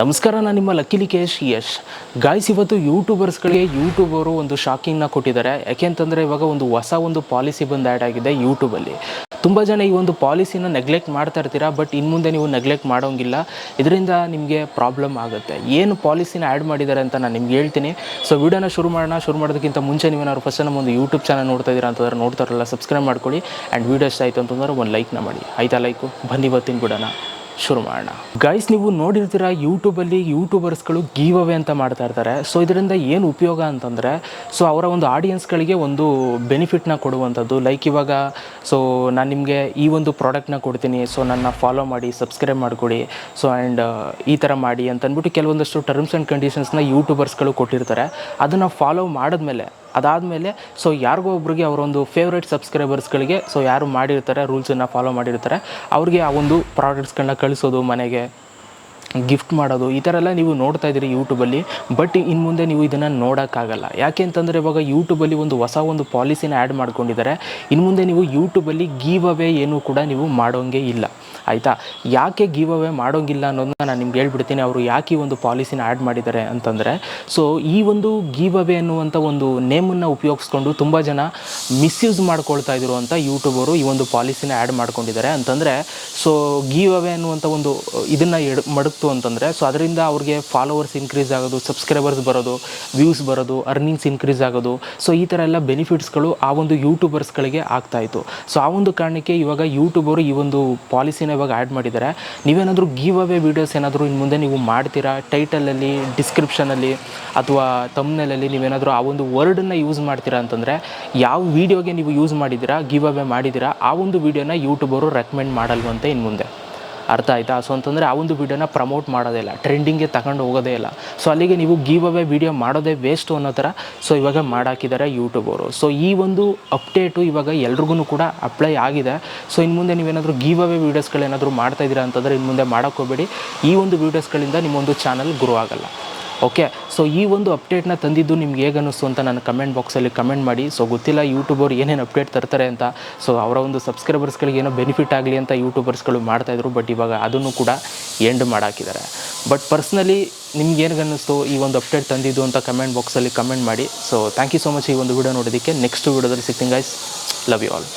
ನಮಸ್ಕಾರ ನಾನು ನಿಮ್ಮ ಲಕ್ಕಿಲಿ ಲಿಕೇಶ್, ಯಶ್. ಗಾಯ್ಸ್ ಇವತ್ತು ಯೂಟ್ಯೂಬರ್ಸ್ಗಳಿಗೆ ಯೂಟ್ಯೂಬರು ಒಂದು ಶಾಕಿಂಗ್ನ ಕೊಟ್ಟಿದ್ದಾರೆ. ಯಾಕೆ ಅಂತಂದರೆ ಇವಾಗ ಒಂದು ಹೊಸ ಒಂದು ಪಾಲಿಸಿ ಬಂದು ಆ್ಯಡ್ ಆಗಿದೆ ಯೂಟ್ಯೂಬಲ್ಲಿ ತುಂಬ ಜನ ಈ ಒಂದು ಪಾಲಿಸಿನ ನೆಗ್ಲೆಕ್ಟ್ ಮಾಡ್ತಾ ಇರ್ತೀರಾ ಬಟ್ ಇನ್ನು ಮುಂದೆ ನೀವು ನೆಗ್ಲೆಕ್ಟ್ ಮಾಡೋಂಗಿಲ್ಲ. ಇದರಿಂದ ನಿಮಗೆ ಪ್ರಾಬ್ಲಮ್ ಆಗುತ್ತೆ. ಏನು ಪಾಲಿಸಿನ ಆ್ಯಡ್ ಮಾಡಿದ್ದಾರೆ ಅಂತ ನಾನು ನಿಮ್ಗೆ ಹೇಳ್ತೀನಿ. ಸೊ ವಿಡಿಯೋನ ಶುರು ಮಾಡೋಣ. ಶುರು ಮಾಡೋದಕ್ಕಿಂತ ಮುಂಚೆ ನೀವೇನಾದ್ರು ಫಸ್ಟ್ ನಮ್ಮ ಒಂದು ಯೂಟ್ಯೂಬ್ ಚಾನಲ್ ನೋಡ್ತಾ ಇದ್ದೀರಾ ಅಂತಂದ್ರೆ ನೋಡ್ತಾರಲ್ಲ ಸಬ್ಸ್ಕ್ರೈಬ್ ಮಾಡ್ಕೊಳ್ಳಿ. ಆ್ಯಂಡ್ ವೀಡಿಯೋ ಇಷ್ಟ ಆಯಿತು ಅಂತಂದ್ರೆ ಒಂದು ಲೈಕ್ನ ಮಾಡಿ. ಆಯ್ತಾ ಲೈಕು ಬನ್ನಿ ಇವತ್ತಿನ ಬಿಡೋಣ. ಶುರು ಮಾಡೋಣ. ಗೈಸ್ ನೀವು ನೋಡಿರ್ತೀರ ಯೂಟ್ಯೂಬಲ್ಲಿ ಯೂಟ್ಯೂಬರ್ಸ್ಗಳು ಗೀವ್ ಅವೇ ಅಂತ ಮಾಡ್ತಾ ಇರ್ತಾರೆ. ಸೊ ಇದರಿಂದ ಏನು ಉಪಯೋಗ ಅಂತಂದರೆ ಸೊ ಅವರ ಒಂದು ಆಡಿಯನ್ಸ್ಗಳಿಗೆ ಒಂದು ಬೆನಿಫಿಟ್ನ ಕೊಡುವಂಥದ್ದು. ಲೈಕ್ ಇವಾಗ ಸೊ ನಾನು ನಿಮಗೆ ಈ ಒಂದು ಪ್ರಾಡಕ್ಟ್ನ ಕೊಡ್ತೀನಿ. ಸೊ ನನ್ನ ಫಾಲೋ ಮಾಡಿ ಸಬ್ಸ್ಕ್ರೈಬ್ ಮಾಡಿಕೊಡಿ. ಸೊ ಆ್ಯಂಡ್ ಈ ಥರ ಮಾಡಿ ಅಂತಂದ್ಬಿಟ್ಟು ಕೆಲವೊಂದಷ್ಟು ಟರ್ಮ್ಸ್ ಆ್ಯಂಡ್ ಕಂಡೀಷನ್ಸ್ನ ಯೂಟ್ಯೂಬರ್ಸ್ಗಳು ಕೊಟ್ಟಿರ್ತಾರೆ. ಅದನ್ನು ಫಾಲೋ ಮಾಡಿದ್ಮೇಲೆ ಅದಾದಮೇಲೆ ಸೊ ಯಾರಿಗೋ ಒಬ್ರಿಗೆ ಅವರೊಂದು ಫೇವ್ರೇಟ್ ಸಬ್ಸ್ಕ್ರೈಬರ್ಸ್ಗಳಿಗೆ ಸೊ ಯಾರು ಮಾಡಿರ್ತಾರೆ ರೂಲ್ಸನ್ನು ಫಾಲೋ ಮಾಡಿರ್ತಾರೆ, ಅವ್ರಿಗೆ ಆ ಒಂದು ಪ್ರಾಡಕ್ಟ್ಸ್ಗಳನ್ನ ಕಳಿಸೋದು ಮನೆಗೆ. ಗಿಫ್ಟ್ ಮಾಡೋದು, ಈ ಥರ ಎಲ್ಲ ನೀವು ನೋಡ್ತಾ ಇದ್ದೀರಿ ಯೂಟ್ಯೂಬಲ್ಲಿ ಬಟ್ ಇನ್ನು ಮುಂದೆ ನೀವು ಇದನ್ನು ನೋಡೋಕ್ಕಾಗಲ್ಲ. ಯಾಕೆ ಅಂತಂದರೆ ಇವಾಗ ಯೂಟ್ಯೂಬಲ್ಲಿ ಒಂದು ಹೊಸ ಒಂದು ಪಾಲಿಸಿನ ಆ್ಯಡ್ ಮಾಡ್ಕೊಂಡಿದ್ದಾರೆ. ಇನ್ನು ಮುಂದೆ ನೀವು ಯೂಟ್ಯೂಬಲ್ಲಿ ಗೀವ್ ಅವೇ ಏನೂ ಕೂಡ ನೀವು ಮಾಡೋಂಗೆ ಇಲ್ಲ. ಆಯಿತಾ? ಯಾಕೆ ಗೀವ್ ಅವೇ ಮಾಡೋಂಗಿಲ್ಲ ಅನ್ನೋದನ್ನ ನಾನು ನಿಮ್ಗೆ ಹೇಳ್ಬಿಡ್ತೀನಿ. ಅವರು ಯಾಕೆ ಈ ಒಂದು ಪಾಲಿಸಿನ ಆ್ಯಡ್ ಮಾಡಿದ್ದಾರೆ ಅಂತಂದರೆ ಸೊ ಈ ಒಂದು ಗೀವ್ ಅವೇ ಅನ್ನುವಂಥ ಒಂದು ನೇಮನ್ನು ಉಪಯೋಗಿಸ್ಕೊಂಡು ತುಂಬ ಜನ ಮಿಸ್ಯೂಸ್ ಮಾಡ್ಕೊಳ್ತಾ ಇದ್ರು ಅಂತ ಯೂಟ್ಯೂಬರು ಈ ಒಂದು ಪಾಲಿಸಿನ ಆ್ಯಡ್ ಮಾಡ್ಕೊಂಡಿದ್ದಾರೆ. ಅಂತಂದರೆ ಸೊ ಗೀವ್ ಅವೇ ಅನ್ನುವಂಥ ಒಂದು, ಇದನ್ನು ಎಡ್ ಮಡಗ್ತು ಅಂತಂದರೆ ಸೊ ಅದರಿಂದ ಅವ್ರಿಗೆ ಫಾಲೋವರ್ಸ್ ಇನ್ಕ್ರೀಸ್ ಆಗೋದು ಸಬ್ಸ್ಕ್ರೈಬರ್ಸ್ ಬರೋದು ವ್ಯೂಸ್ ಬರೋದು ಅರ್ನಿಂಗ್ಸ್ ಇನ್ಕ್ರೀಸ್ ಆಗೋದು ಸೊ ಈ ಥರ ಎಲ್ಲ ಬೆನಿಫಿಟ್ಸ್ಗಳು ಆ ಒಂದು ಯೂಟ್ಯೂಬರ್ಸ್ಗಳಿಗೆ ಆಗ್ತಾಯಿತ್ತು ಸೊ ಆ ಒಂದು ಕಾರಣಕ್ಕೆ ಇವಾಗ ಯೂಟ್ಯೂಬರು ಈ ಒಂದು ಪಾಲಿಸಿನ ಇವಾಗ ಆ್ಯಡ್ ಮಾಡಿದ್ದಾರೆ ನೀವೇನಾದರೂ ಗಿವ್ ಅವೇ ವೀಡಿಯೋಸ್ ಏನಾದರೂ ಇನ್ನು ಮುಂದೆ ನೀವು ಮಾಡ್ತೀರಾ? ಟೈಟಲಲ್ಲಿ ಡಿಸ್ಕ್ರಿಪ್ಷನಲ್ಲಿ ಅಥವಾ ತಮ್ನಲ್ಲಿ ನೀವೇನಾದರೂ ಆ ಒಂದು ವರ್ಡನ್ನು ಯೂಸ್ ಮಾಡ್ತೀರಾ ಅಂತಂದರೆ, ಯಾವ ವೀಡಿಯೋಗೆ ನೀವು ಯೂಸ್ ಮಾಡಿದ್ದೀರಾ ಗಿವ್ ಅವೇ ಮಾಡಿದ್ದೀರಾ, ಆ ಒಂದು ವೀಡಿಯೋನ ಯೂಟ್ಯೂಬರು ರೆಕಮೆಂಡ್ ಮಾಡಲ್ವಂತೆ ಇನ್ನು ಮುಂದೆ. ಅರ್ಥ ಆಯಿತಾ? ಸೊ ಅಂತಂದರೆ ಆ ಒಂದು ವೀಡಿಯೋನ ಪ್ರಮೋಟ್ ಮಾಡೋದೇ ಇಲ್ಲ ಟ್ರೆಂಡಿಂಗ್ಗೆ ತಗೊಂಡು ಹೋಗೋದೇ ಇಲ್ಲ. ಸೊ ಅಲ್ಲಿಗೆ ನೀವು ಗೀವ್ ಅವೇ ವೀಡಿಯೋ ಮಾಡೋದೇ ವೇಸ್ಟು ಅನ್ನೋ ಥರ ಸೊ ಇವಾಗ ಮಾಡಾಕಿದ್ದಾರೆ ಯೂಟ್ಯೂಬರು ಸೊ ಈ ಒಂದು ಅಪ್ಡೇಟು ಇವಾಗ ಎಲ್ರಿಗೂ ಕೂಡ ಅಪ್ಲೈ ಆಗಿದೆ. ಸೊ ಇನ್ನು ಮುಂದೆ ನೀವೇನಾದರೂ ಗೀವ್ ಅವೇ ವೀಡಿಯೋಸ್ಗಳೇನಾದರೂ ಮಾಡ್ತಾ ಇದ್ದೀರಾ ಅಂತಂದರೆ ಇನ್ನು ಮುಂದೆ ಮಾಡೋಕ್ಕೋಗ್ಬೇಡಿ ಈ ಒಂದು ವೀಡಿಯೋಸ್ಗಳಿಂದ ನಿಮ್ಮೊಂದು ಚಾನಲ್ ಗ್ರೋ ಆಗಲ್ಲ. ಓಕೆ ಸೊ ಈ ಒಂದು ಅಪ್ಡೇಟ್ನ ತಂದಿದ್ದು ನಿಮ್ಗೆ ಹೇಗೆ ಅನ್ನಿಸ್ತು ಅಂತ ನಾನು ಕಮೆಂಟ್ ಬಾಕ್ಸಲ್ಲಿ ಕಮೆಂಟ್ ಮಾಡಿ. ಸೊ ಗೊತ್ತಿಲ್ಲ ಯೂಟ್ಯೂಬರ್ ಏನೇನು ಅಪ್ಡೇಟ್ ತರ್ತಾರೆ ಅಂತ. ಸೊ ಅವರ ಒಂದು ಸಬ್ಸ್ಕ್ರೈಬರ್ಸ್ಗಳಿಗೆ ಏನೋ ಬೆನಿಫಿಟ್ ಆಗಲಿ ಅಂತ ಯೂಟ್ಯೂಬರ್ಸ್ಗಳು ಮಾಡ್ತಾಯಿದ್ರು ಬಟ್ ಇವಾಗ ಅದನ್ನು ಕೂಡ ಎಂಡ್ ಮಾಡಾಕಿದ್ದಾರೆ. ಬಟ್ ಪರ್ಸ್ನಲಿ ನಿಮ್ಗೆ ಏನು ಅನ್ನಿಸ್ತು ಈ ಒಂದು ಅಪ್ಡೇಟ್ ತಂದಿದ್ದು ಅಂತ ಕಮೆಂಟ್ ಬಾಕ್ಸಲ್ಲಿ ಕಮೆಂಟ್ ಮಾಡಿ. So thank you so much ಈ ಒಂದು ವಿಡಿಯೋ ನೋಡೋದಕ್ಕೆ ನೆಕ್ಸ್ಟ್ ವಿಡಿಯೋದಲ್ಲಿ ಸಿಗ್ತೀನಿ ಗೈಸ್ ಲವ್ ಯು ಆಲ್